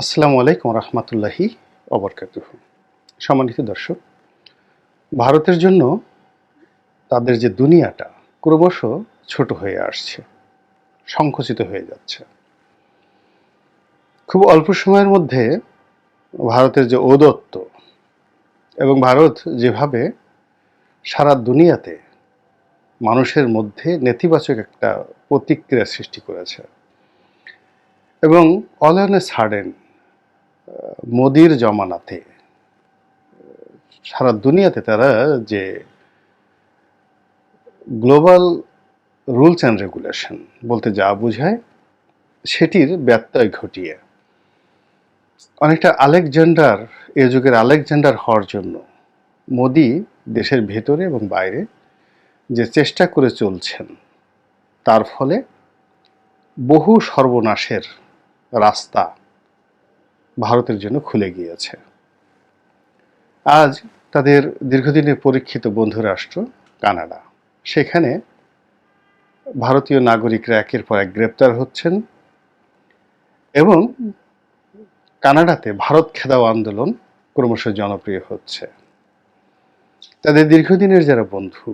আসসালামু আলাইকুম রহমতুল্লাহি অবরকাতুহ সম্মানিত দর্শক, ভারতের জন্য তাদের যে দুনিয়াটা ক্রমশ ছোট হয়ে আসছে, সংকুচিত হয়ে যাচ্ছে। খুব অল্প সময়ের মধ্যে ভারতের যে ঔদত্ত এবং ভারত যেভাবে সারা দুনিয়াতে মানুষের মধ্যে নেতিবাচক একটা প্রতিক্রিয়া সৃষ্টি করেছে এবং অল অ্যান মোদির জমানাতে, সারা দুনিয়াতে তারা যে গ্লোবাল রুলস অ্যান্ড রেগুলেশন বলতে যা বোঝায়, সেটির ব্যত্যয় ঘটিয়ে, অনেকটা আলেকজান্ডার, এ যুগের আলেকজান্ডার হওয়ার জন্য মোদি দেশের ভেতরে এবং বাইরে যে চেষ্টা করে চলছেন, তার ফলে বহু সর্বনাশের রাস্তা ভারতের জন্য খুলে গিয়েছে। আজ তাদের দীর্ঘদিনের পরীক্ষিত বন্ধু রাষ্ট্র কানাডা। সেখানে ভারতীয় নাগরিকরা একের পর এক গ্রেপ্তার হচ্ছেন এবং কানাডাতে ভারত খেদাও আন্দোলন ক্রমশ জনপ্রিয় হচ্ছে। তাদের দীর্ঘদিনের যারা বন্ধু,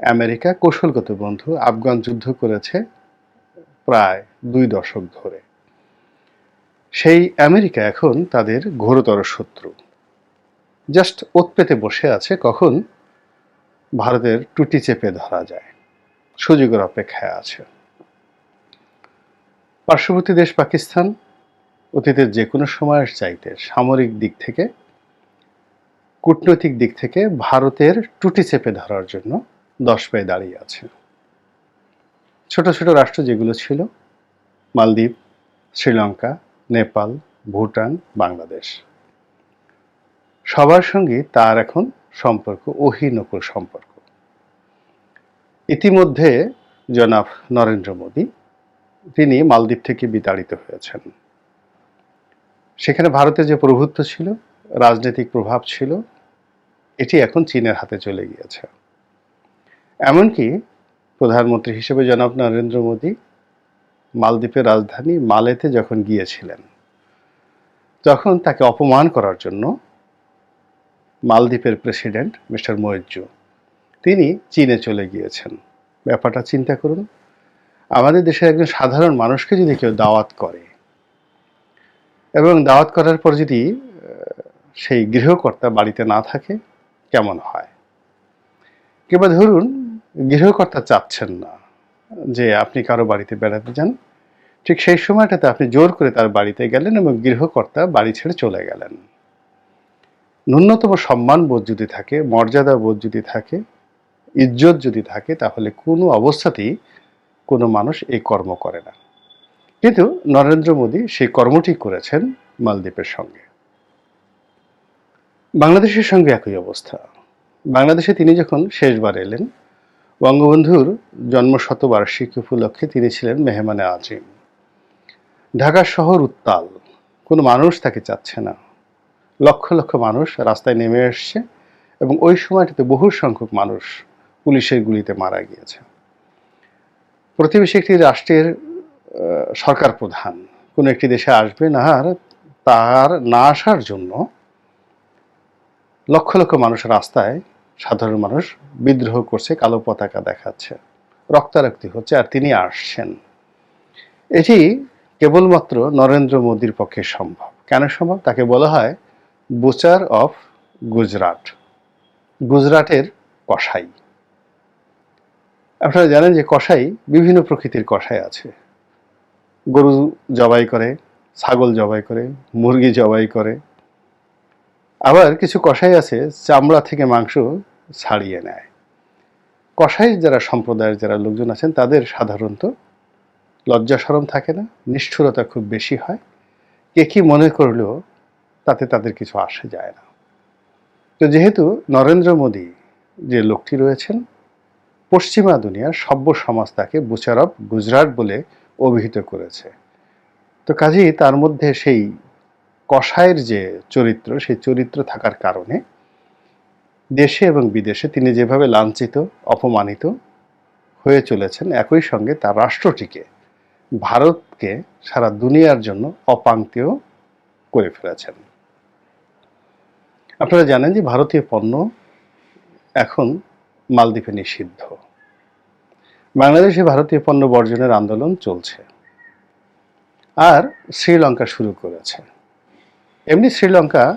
আমেরিকা কৌশলগত বন্ধু, আফগান যুদ্ধ করেছে প্রায় দুই দশক ধরে। সেই আমেরিকা এখন তাদের ঘোরতর শত্রু। জাস্ট ওত পেতে বসে আছে কখন ভারতের টুটি চেপে ধরা যায়। সুযোগের অপেক্ষায় আছে। পার্শ্ববর্তী দেশ পাকিস্তান অতীতের যে কোনো সময়ের চাইতে সামরিক দিক থেকে, কূটনৈতিক দিক থেকে ভারতের টুটি চেপে ধরার জন্য দশ পায়ে দাঁড়িয়ে আছে। ছোট ছোট রাষ্ট্র যেগুলো ছিল, মালদ্বীপ, শ্রীলঙ্কা নেপাল, ভুটান, বাংলাদেশ। সবার সঙ্গে তার এখন সম্পর্ক অহিনকুল সম্পর্ক। ইতিমধ্যে জনাব নরেন্দ্র মোদী, তিনি মালদ্বীপ থেকে বিতাড়িত হয়েছেন। সেখানে ভারতের যে প্রভুত্ব ছিল, রাজনৈতিক প্রভাব ছিল, এটি এখন চীনের হাতে চলে গিয়েছে। এমনকি প্রধানমন্ত্রী হিসেবে জনাব নরেন্দ্র মোদী মালদ্বীপের রাজধানী মালেতে যখন গিয়েছিলেন, তখন তাকে অপমান করার জন্য মালদ্বীপের প্রেসিডেন্ট মিস্টার মৈজু তিনি চীনে চলে গিয়েছেন। ব্যাপারটা চিন্তা করুন, আমাদের দেশের একজন সাধারণ মানুষকে যদি কেউ দাওয়াত করে, এবং দাওয়াত করার পর যদি সেই গৃহকর্তা বাড়িতে না থাকে, কেমন হয়? কিংবা ধরুন, গৃহকর্তা চাচ্ছেন না যে আপনি কারও বাড়িতে বেড়াতে যান ঠিক সেই সময়টাতে আপনি জোর করে তার বাড়িতে গেলেন এবং গৃহকর্তা বাড়ি ছেড়ে চলে গেলেন। ন্যূনতম সম্মান বোধ যদি থাকে, মর্যাদা বোধ যদি থাকে, ইজ্জত যদি থাকে, তাহলে কোনো অবস্থাতেই কোনো মানুষ এই কর্ম করে না। কিন্তু নরেন্দ্র মোদী সেই কর্মটি করেছেন মালদ্বীপের সঙ্গে। বাংলাদেশের সঙ্গে একই অবস্থা। বাংলাদেশে তিনি যখন শেষবার এলেন, বঙ্গবন্ধুর জন্ম শতবার্ষিকী উপলক্ষে তিনি ছিলেন মেহমানে আজিম। ঢাকা শহর উত্তাল। কোনো মানুষ তাকে চাচ্ছে না। লক্ষ লক্ষ মানুষ রাস্তায় নেমে এসছে এবং ওই সময়টাতে বহু সংখ্যক মানুষ পুলিশের গুলিতে মারা গিয়েছে। প্রতিবেশী একটি রাষ্ট্রের সরকার প্রধান। কোনো একটি দেশে আসবে না আর তার না আসার জন্য লক্ষ লক্ষ মানুষ রাস্তায় সাধারণ মানুষ বিদ্রোহ করছে, কালো পতাকা দেখাচ্ছে, রক্তারক্তি হচ্ছে আর তিনি আসছেন। এটি কেবলমাত্র নরেন্দ্র মোদীর পক্ষে সম্ভব। কেন সম্ভব? তাকে বলা হয় বুচার অফ গুজরাট। গুজরাটের কসাই। আপনারা জানেন যে কসাই বিভিন্ন প্রকৃতির কসাই আছে। গরু জবাই করে, ছাগল জবাই করে, মুরগি জবাই করে। আবার কিছু কষাই আছে চামড়া থেকে মাংস ছাড়িয়ে নেয়। কষাই যারা সম্প্রদায়ের যারা লোকজন আছেন, তাদের সাধারণত লজ্জা সরম থাকে না, নিষ্ঠুরতা খুব বেশি হয়। কে কি মনে করলেও তাতে তাদের কিছু আসে যায় না। তো যেহেতু নরেন্দ্র মোদী যে লোকটি রয়েছেন, পশ্চিমা দুনিয়ার সভ্য সমাজ তাকে বুচারব গুজরাট বলে অভিহিত করেছে। তো কাজেই তার মধ্যে সেই কষায়ের যে চরিত্র, সেই চরিত্র থাকার কারণে দেশে এবং বিদেশে তিনি যেভাবে লাঞ্ছিত, অপমানিত হয়ে চলেছেন, একই সঙ্গে তার রাষ্ট্রটিকে ভারতকে সারা দুনিয়ার জন্য অপাঙ্ক্তেয় করে ফেলেছেন। আপনারা জানেন যে ভারতীয় পণ্য এখন মালদ্বীপে নিষিদ্ধ। বাংলাদেশে ভারতীয় পণ্য বর্জনের আন্দোলন চলছে। আর শ্রীলঙ্কা শুরু করেছে। এমনি শ্রীলঙ্কা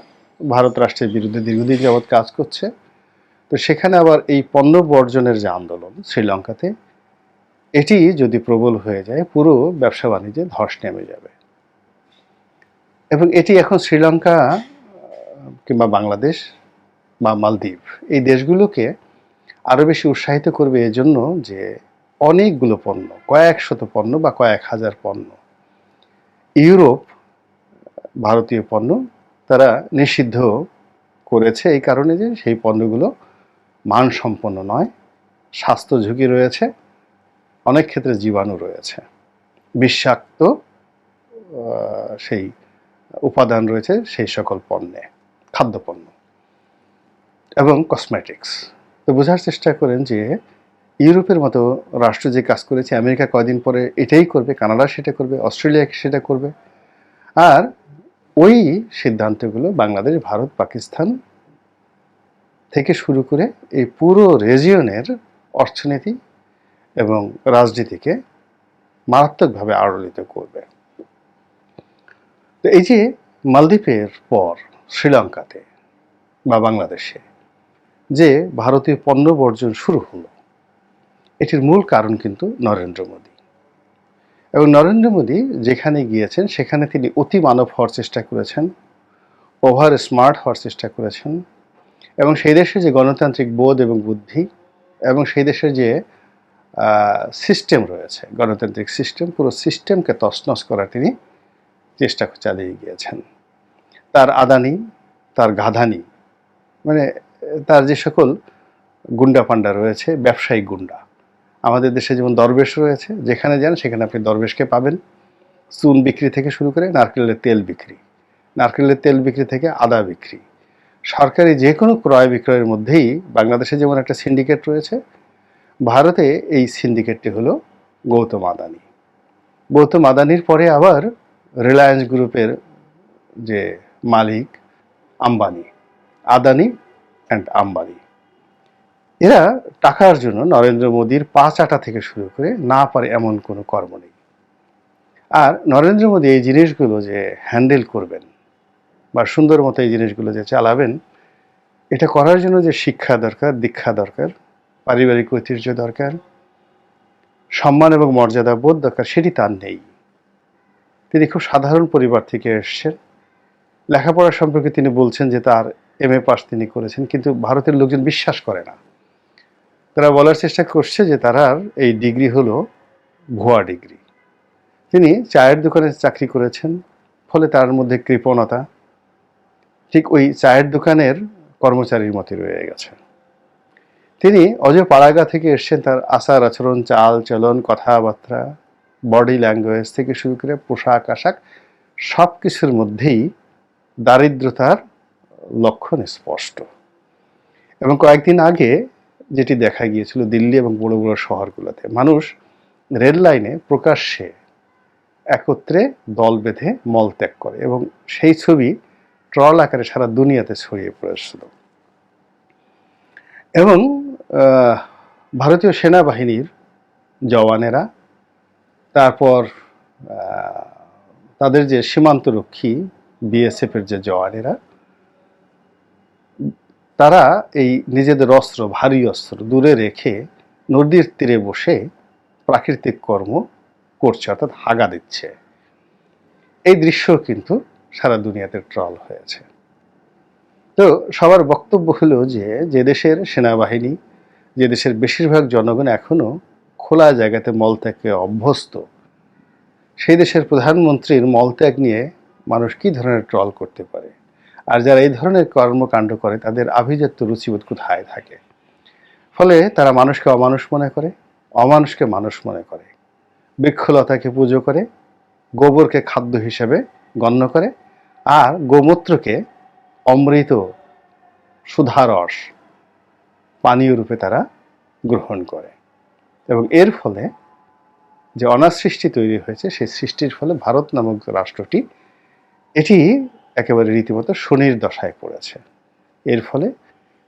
ভারত রাষ্ট্রের বিরুদ্ধে দীর্ঘদিন যাবৎ কাজ করছে। তো সেখানে আবার এই পণ্য বর্জনের যে আন্দোলন, শ্রীলঙ্কাতে এটি যদি প্রবল হয়ে যায়, পুরো ব্যবসা বাণিজ্যে ধস নেমে যাবে। এবং এটি এখন শ্রীলঙ্কা, কিংবা বাংলাদেশ বা মালদ্বীপ, এই দেশগুলোকে আরও বেশি উৎসাহিত করবে এজন্য যে অনেকগুলো পণ্য, কয়েক শত পণ্য বা কয়েক হাজার পণ্য, ইউরোপ, ভারতীয় পণ্য তারা নিষিদ্ধ করেছে এই কারণে যে সেই পণ্যগুলো মানসম্পন্ন নয়, স্বাস্থ্য ঝুঁকি রয়েছে। অনেক ক্ষেত্রে জীবাণু রয়েছে। বিষাক্ত সেই উপাদান রয়েছে সেই সকল পণ্যে, খাদ্যপণ্য এবং কসমেটিক্স তো বোঝার চেষ্টা করেন যে ইউরোপের মতো রাষ্ট্র যে কাজ করেছে, আমেরিকা কয়দিন পরে এটাই করবে, কানাডা সেটা করবে, অস্ট্রেলিয়া সেটা করবে। আর ওই সিদ্ধান্তগুলো বাংলাদেশ, ভারত, পাকিস্তান থেকে শুরু করে এই পুরো রেজিয়নের অর্থনীতি এবং রাজনীতিকে মারাত্মকভাবে আড়লিত করবে। এই যে মালদ্বীপের পর শ্রীলঙ্কাতে বা বাংলাদেশে যে ভারতীয় পণ্য বর্জন শুরু হলো, এটির মূল কারণ কিন্তু নরেন্দ্র মোদী। এবং নরেন্দ্র মোদী যেখানে গিয়েছেন, সেখানে তিনি অতি মানব হওয়ার চেষ্টা করেছেন, ওভার স্মার্ট হওয়ার চেষ্টা করেছেন এবং সেই দেশে যে গণতান্ত্রিক বোধ এবং বুদ্ধি এবং সেই দেশের যে সিস্টেম রয়েছে, গণতান্ত্রিক সিস্টেম পুরো সিস্টেমকে তছনছ করার তিনি চেষ্টা চালিয়ে গিয়েছেন। তার আদানি, তার গাধানি মানে তার যে সকল গুন্ডা পান্ডা রয়েছে ব্যবসায়িক গুন্ডা, আমাদের দেশে যেমন দরবেশ রয়েছে, যেখানে যান সেখানে আপনি দরবেশকে পাবেন। চুন বিক্রি থেকে শুরু করে নারকেলের তেল বিক্রি, নারকেলের তেল বিক্রি থেকে আদা বিক্রি। সরকারি যে কোনো ক্রয় বিক্রয়ের মধ্যেই বাংলাদেশে যেমন একটা সিন্ডিকেট রয়েছে ভারতে এই সিন্ডিকেটটি হলো গৌতম আদানি। গৌতম আদানির পরে আবার রিলায়েন্স গ্রুপের যে মালিক আম্বানি, আদানি অ্যান্ড আম্বানি। এরা টাকার জন্য নরেন্দ্র মোদীর পা চাটা থেকে শুরু করে না পারে এমন কোনো কর্ম নেই। আর নরেন্দ্র মোদী এই জিনিসগুলো যে হ্যান্ডেল করবেন বা সুন্দর মতো এই জিনিসগুলো যে চালাবেন, এটা করার জন্য যে শিক্ষা দরকার, দীক্ষা দরকার পারিবারিক ঐতিহ্য দরকার, সম্মান এবং মর্যাদা বোধ দরকার, সেটি তার নেই। তিনি খুব সাধারণ পরিবার থেকে এসছেন। লেখাপড়া সম্পর্কে তিনি বলছেন যে তার এম এ পাস তিনি করেছেন, কিন্তু ভারতের লোকজন বিশ্বাস করে না। তারা বলার চেষ্টা করছে যে তার এই ডিগ্রি হলো ভুয়া ডিগ্রি। তিনি চায়ের দোকানে চাকরি করেছেন, ফলে তার মধ্যে কৃপণতা, ঠিক ওই চায়ের দোকানের কর্মচারীর মতে রয়ে গেছে। তিনি অজয় পাড়াগা থেকে এসছেন, তার আচার আচরণ, চাল চলন, কথাবার্তা বডি ল্যাঙ্গুয়েজ থেকে শুরু করে পোশাক আশাক সব কিছুর মধ্যেই দারিদ্রতার লক্ষণ স্পষ্ট। এবং কয়েকদিন আগে যেটি দেখা গিয়েছিল দিল্লি এবং বড় বড় শহরগুলোতে, মানুষ রেল লাইনে প্রকাশ্যে একত্রে দল বেঁধে মলত্যাগ করে এবং সেই ছবি ট্রল আকারে সারা দুনিয়াতে ছড়িয়ে পড়েছিল। এবং ভারতীয় সেনাবাহিনীর জওয়ানেরা, তারপর তাদের যে সীমান্তরক্ষী বিএসএফের যে জওয়ানেরা, তারা এই নিজেদের অস্ত্র, ভারী অস্ত্র দূরে রেখে নদীর তীরে বসে প্রাকৃতিক কর্ম করছে, অর্থাৎ হাগা দিচ্ছে। এই দৃশ্য কিন্তু সারা দুনিয়াতে ট্রল হয়েছে। তো সবার বক্তব্য হলো যে যে দেশের সেনাবাহিনী যে দেশের বেশিরভাগ জনগণ এখনও খোলা জায়গাতে মলত্যাগে অভ্যস্ত, সেই দেশের প্রধানমন্ত্রীর মলত্যাগ নিয়ে মানুষ কী ধরনের ট্রল করতে পারে? আর যারা এই ধরনের কর্মকাণ্ড করে, তাদের আভিজাত্য রুচিবোধ কোথায় থাকে? ফলে তারা মানুষকে অমানুষ মনে করে, অমানুষকে মানুষ মনে করে, বৃক্ষলতাকে পুজো করে, গোবরকে খাদ্য হিসেবে গণ্য করে, আর গোমূত্রকে অমৃত সুধারস পানীয় রূপে তারা গ্রহণ করে। এবং এর ফলে যে অনার সৃষ্টি তৈরি হয়েছে, সেই সৃষ্টির ফলে ভারত নামক রাষ্ট্রটি এটি একেবারে রীতিমতো শনির দশায় পড়েছে। এর ফলে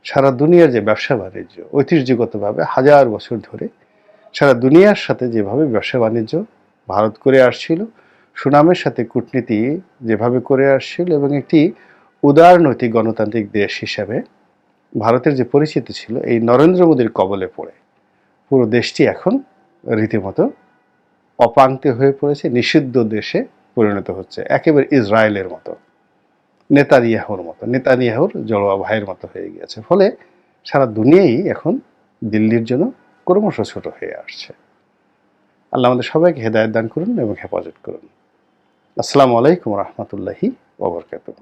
সারা দুনিয়ার যে ব্যবসা বাণিজ্য, ঐতিহ্যগতভাবে হাজার বছর ধরে সারা দুনিয়ার সাথে যেভাবে ব্যবসা বাণিজ্য ভারত করে আসছিল, সুনামের সাথে কূটনীতি যেভাবে করে আসছিল এবং একটি উদারনৈতিক গণতান্ত্রিক দেশ হিসাবে ভারতের যে পরিচিতি ছিল, এই নরেন্দ্র মোদীর কবলে পড়ে। পুরো দেশটি এখন রীতিমতো অপাঙ্ক্তে হয়ে পড়েছে, নিষিদ্ধ দেশে পরিণত হচ্ছে, একেবারে ইসরায়েলের মতো, নেতানিয়াহুর মতো। নেতানিয়াহুর জলবা ভাইয়ের মতো হয়ে গিয়েছে। ফলে সারা দুনিয়াই এখন দিল্লির জন্য ক্রমশ ছোট হয়ে আসছে। আল্লাহ আমাদের সবাইকে হেদায়ত দান করুন এবং হেফাজত করুন। আসসালামু আলাইকুম রহমতুল্লাহি ওবরকাতুহ